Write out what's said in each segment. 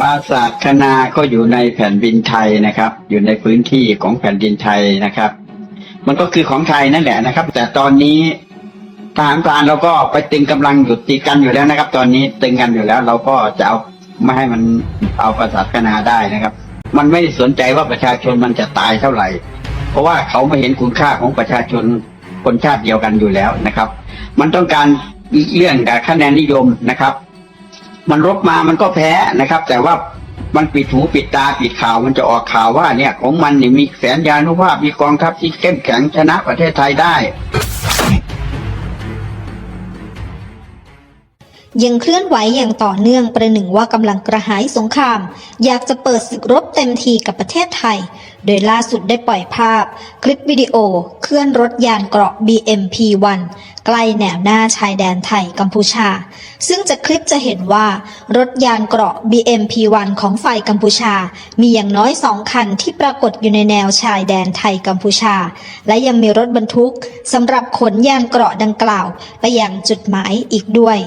ปราสาทคณาก็อยู่ในแผ่นดินไทยนะครับ อยู่ในพื้นที่ของแผ่นดินไทยนะครับ มันก็คือของไทยนั่นแหละนะครับ แต่ตอนนี้ทหารพรานเราก็ไปตึงกำลังหยุดตีกันอยู่แล้วนะครับ ตอนนี้ตึงกันอยู่แล้ว เราก็จะเอาไม่ให้มันเอาปราสาทคณาได้นะครับ มันไม่สนใจว่าประชาชนมันจะตายเท่าไหร่ เพราะว่าเขาไม่เห็นคุณค่าของประชาชนคนชาติเดียวกันอยู่แล้วนะครับ มันต้องการเรื่องกับคะแนนนิยมนะครับ มันรบมามันก็แพ้นะครับ แต่ว่ามันปิดหูปิดตาปิดข่าวมันจะออกข่าวว่าเนี่ยของมันเนี่ยมีแสนยานุภาพมีกองทัพที่เข้มแข็งชนะประเทศไทยได้ ยังเคลื่อนไหวอย่างต่อเนื่องประหนึ่งว่ากำลังกระหายสงคราม อยากจะเปิดศึกรบเต็มทีกับประเทศไทย โดยล่าสุดได้ปล่อยภาพ คลิปวิดีโอ เคลื่อนรถยานเกราะ BMP-1 ใกล้แนวหน้าชายแดนไทยกัมพูชา ซึ่งจากคลิปจะเห็นว่ารถยานเกราะ BMP-1 ของฝ่ายกัมพูชา มีอย่างน้อยสองคันที่ปรากฏอยู่ในแนวชายแดนไทยกัมพูชา และยังมีรถบรรทุกสำหรับขนยานเกราะดังกล่าว ไปยังจุดหมายอีกด้วย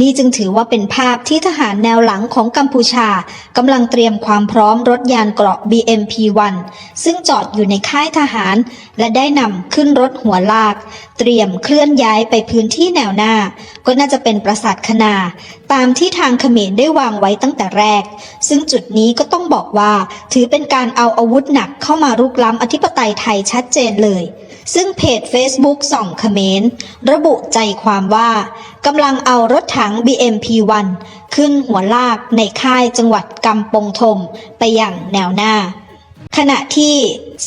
นี่จึงถือว่าเป็นภาพที่ทหารแนวหลังของกัมพูชากำลังเตรียมความพร้อมรถยานเกราะ BMP-1 ซึ่งจอดอยู่ในค่ายทหาร และได้นำขึ้นรถหัวลาก เตรียมเคลื่อนย้ายไปพื้นที่แนวหน้า ก็น่าจะเป็นปราสาทคณา ตามที่ทางเขมรได้วางไว้ตั้งแต่แรก ซึ่งจุดนี้ก็ต้องบอกว่า ถือเป็นการเอาอาวุธหนักเข้ามารุกล้ำอธิปไตยไทยชัดเจนเลย ซึ่งเพจ Facebook ส่องเขมรระบุใจความว่ากำลังเอารถถัง BMP-1 ขึ้นหัวลากในค่ายจังหวัดกำปงธมไปอย่างแนวหน้า ขณะที่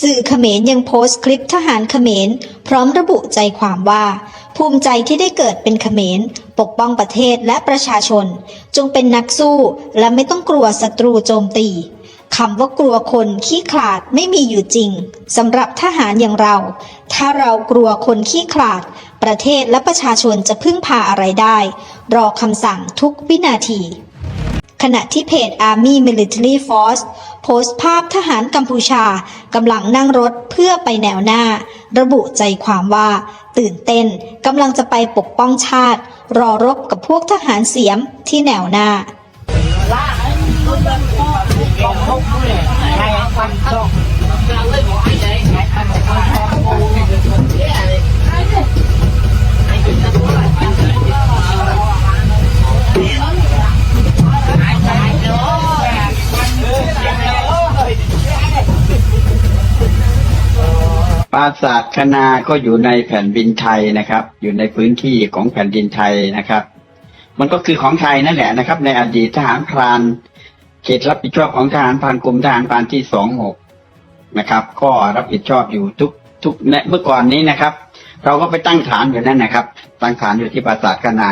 สื่อเขมรยังโพสต์คลิปทหารเขมรพร้อมระบุใจความว่า ภูมิใจที่ได้เกิดเป็นเขมรปกป้องประเทศและประชาชน จงเป็นนักสู้และไม่ต้องกลัวศัตรูโจมตี คำว่ากลัวคนขี้ขลาดไม่มีอยู่จริงสำหรับทหารอย่างเรา ถ้าเรากลัวคนขี้ขลาด ประเทศและประชาชนจะพึ่งพาอะไรได้ รอคำสั่งทุกวินาที ขณะที่เพจ Army Military Force โพสต์ภาพทหารกัมพูชากำลังนั่งรถเพื่อไปแนวหน้า ระบุใจความว่า ตื่นเต้นกำลังจะไปปกป้องชาติ รอรบกับพวกทหารเสียมที่แนวหน้า ปราสาทคณาก็อยู่ในแผ่นดินไทยนะครับ อยู่ในพื้นที่ของแผ่นดินไทยนะครับ มันก็คือของไทยนั่นแหละนะครับ ในอดีตทหารพราน เขตรับผิดชอบของทหารพรานกรมทหารพรานที่สองหกนะครับ ก็รับผิดชอบอยู่ทุกทุกในเมื่อก่อนนี้นะครับ เราก็ไปตั้งฐานอยู่นั่นนะครับ ตั้งฐานอยู่ที่ปราสาทคณา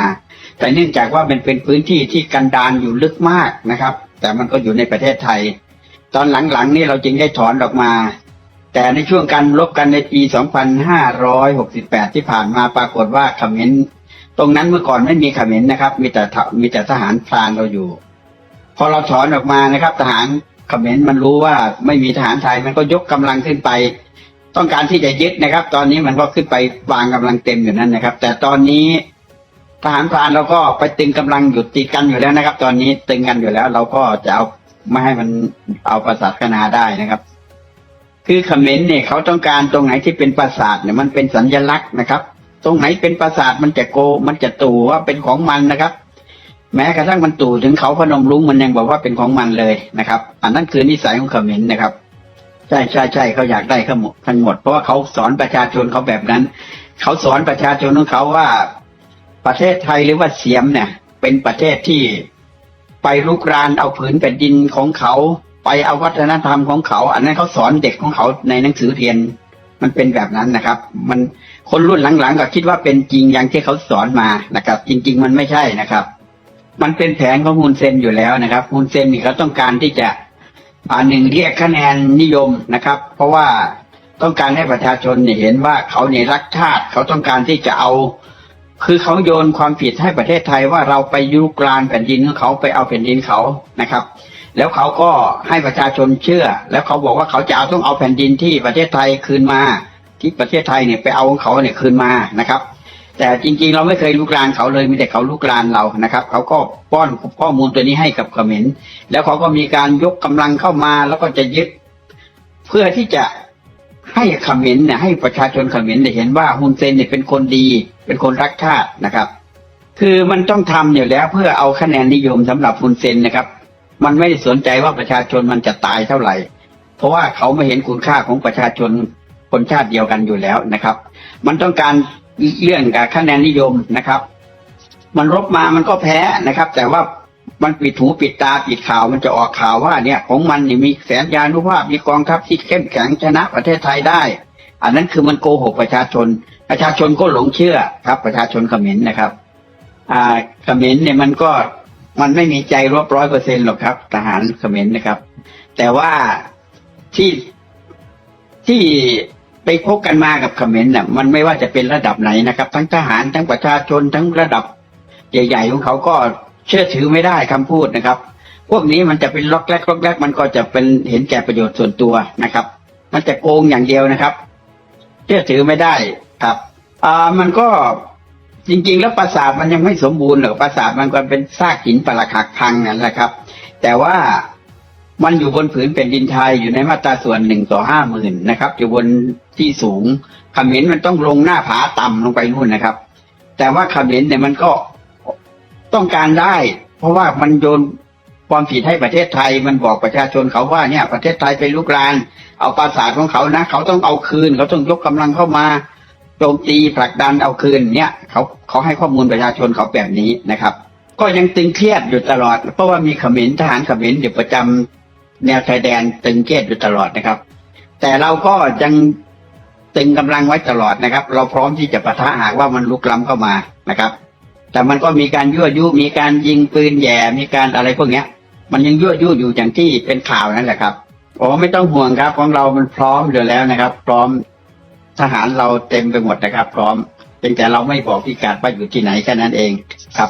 แต่เนื่องจากว่ามันเป็นพื้นที่ที่กันดารอยู่ลึกมากนะครับ แต่มันก็อยู่ในประเทศไทย ตอนหลังๆนี่เราจึงได้ถอนออกมา แต่ในช่วงการรบกันในปี 2568 ที่ผ่านมาปรากฏว่าขมรตรงนั้นเมื่อก่อนไม่มีขมรนนะครับ มีแต่ทหมีแต่ทหารพรานเราอยู่ พอเราถอนออกมานะครับ ทหารเขมรมันรู้ว่าไม่มีทหารไทยมันก็ยกกำลังขึ้นไป ต้องการที่จะยึดนะครับ ตอนนี้มันก็ขึ้นไปวางกำลังเต็มอยู่นั่นนะครับ แต่ตอนนี้ทหารพรานเราก็ไปตึงกำลังหยุดตีกันอยู่แล้วนะครับ ตอนนี้ตึงกันอยู่แล้ว เราก็จะเอาไม่ให้มันเอาประสาทคณาได้นะครับ คือเขมรเนี่ยเขาต้องการตรงไหนที่เป็นปราสาทเนี่ยมันเป็นสัญลักษณ์นะครับ ตรงไหนเป็นปราสาทมันจะโก มันจะตู่ว่าเป็นของมันนะครับ แม้กระทั่งมันตู่ถึงเขาพนมรุ้งมันยังบอกว่าเป็นของมันเลยนะครับ อันนั้นคือนิสัยของเขมรนะครับ ใช่ใช่ใช่เขาอยากได้ทั้งหมดทั้งหมด เพราะว่าเขาสอนประชาชนเขาแบบนั้น เขาสอนประชาชนของเขาว่าประเทศไทยหรือว่าเสียมเนี่ย เป็นประเทศที่ไปลุกรานเอาผืนแผ่นดินของเขาไปเอาวัฒนธรรมของเขา อันนั้นเขาสอนเด็กของเขาในหนังสือเรียนมันเป็นแบบนั้นนะครับ มันคนรุ่นหลังๆก็คิดว่าเป็นจริงอย่างที่เขาสอนมานะครับ จริง ๆ มันไม่ใช่นะครับ มันเป็นแผนของฮุนเซนอยู่แล้วนะครับฮุนเซนนี่เขาต้องการที่จะอ่าหนึ่งเรียกคะแนนนิยมนะครับ เพราะว่าต้องการให้ประชาชนเนี่ยเห็นว่าเขาเนี่ยรักชาติเขาต้องการที่จะเอา คือเขาโยนความผิดให้ประเทศไทยว่าเราไปยุกรานแผ่นดินของเขาไปเอาแผ่นดินเขานะครับ แล้วเขาก็ให้ประชาชนเชื่อ แล้วเขาบอกว่าเขาจะเอาต้องเอาแผ่นดินที่ประเทศไทยคืนมา ที่ประเทศไทยเนี่ยไปเอาของเขาเนี่ยคืนมานะครับ แต่จริงๆ เราไม่เคยลุกรานเขาเลยมีแต่เขาลุกรานเรานะครับ เขาก็ป้อนข้อมูลตัวนี้ให้กับเขมรแล้วเขาก็มีการยกกำลังเข้ามาแล้วก็จะยึด เพื่อที่จะให้เขมรเนี่ยให้ประชาชนเขมรได้เห็นว่าฮุนเซนเนี่ยเป็นคนดี เป็นคนรักชาตินะครับ คือมันต้องทำอยู่แล้วเพื่อเอาคะแนนนิยมสำหรับฮุนเซนนะครับ มันไม่ได้สนใจว่าประชาชนมันจะตายเท่าไหร่ เพราะว่าเขาไม่เห็นคุณค่าของประชาชนคนชาติเดียวกันอยู่แล้วนะครับ มันต้องการ เรื่องกับคะแนนนิยมนะครับ มันรบมามันก็แพ้นะครับ แต่ว่ามันปิดหูปิดตาปิดข่าวมันจะออกข่าวว่าเนี่ยของมันนี่มีแสนยานุภาพมีกองทัพที่เข้มแข็งชนะประเทศไทยได้ อันนั้นคือมันโกหกประชาชน ประชาชนก็หลงเชื่อครับ ประชาชนเขมรนนะครับ อ่าเขมรเนี่ยมันก็มันไม่มีใจรบร้อยเปอร์เซ็นหรอกครับ ทหารเขมรนะครับ แต่ว่าที่ที่ ไปพบกันมากับเขมรน่ะมันไม่ว่าจะเป็นระดับไหนนะครับ ทั้งทหารทั้งประชาชนทั้งระดับ ใหญ่ๆของเขาก็เชื่อถือไม่ได้คำพูดนะครับ พวกนี้มันจะเป็นล็อกแรกล็อกแรกมันก็จะเป็นเห็นแก่ประโยชน์ส่วนตัวนะครับ มันจะโกงอย่างเดียวนะครับ เชื่อถือไม่ได้ครับอ่ามันก็จริงๆ แล้วปราสาทมันยังไม่สมบูรณ์หรอกปราสาทมันก็เป็นซากหินปรักหักพังนั่นแหละครับ แต่ว่า มันอยู่บนผืนแผ่นดินไทยอยู่ในมาตราส่วนหนึ่งต่อห้าหมื่นนะครับ อยู่บนที่สูงขมรมันต้องลงหน้าผาต่ำลงไปนู่นนะครับ แต่ว่าขมรเนี่ยมันก็ต้องการได้ เพราะว่ามันโยนความผิดให้ประเทศไทย มันบอกประชาชนเขาว่าเนี่ย ประเทศไทยเป็นลูกรานเอาปราสาทของเขานะเขาต้องเอาคืน เขาต้องยกกำลังเข้ามาโจมตีผลักดันเอาคืนเนี่ยเขาเขาให้ข้อมูลประชาชนเขาแบบนี้นะครับ ก็ยังตึงเครียดอยู่ตลอด เพราะว่ามีขมรทหารขมรอยู่ประจำ แนวชายแดนตึงเครียดอยู่ตลอดนะครับ แต่เราก็ยังตึงกำลังไว้ตลอดนะครับ เราพร้อมที่จะปะทะหากว่ามันลุกล้ำเข้ามานะครับ แต่มันก็มีการยั่วยุมีการยิงปืนแย่มีการอะไรพวกเนี้ย มันยังยั่วยุอยู่อย่างที่เป็นข่าวนั่นแหละครับโอ้ไม่ต้องห่วงครับ ของเรามันพร้อมอยู่แล้วนะครับ พร้อมทหารเราเต็มไปหมดนะครับ พร้อมเพียงแต่เราไม่บอกพิกัดว่าอยู่ที่ไหนแค่นั้นเองครับ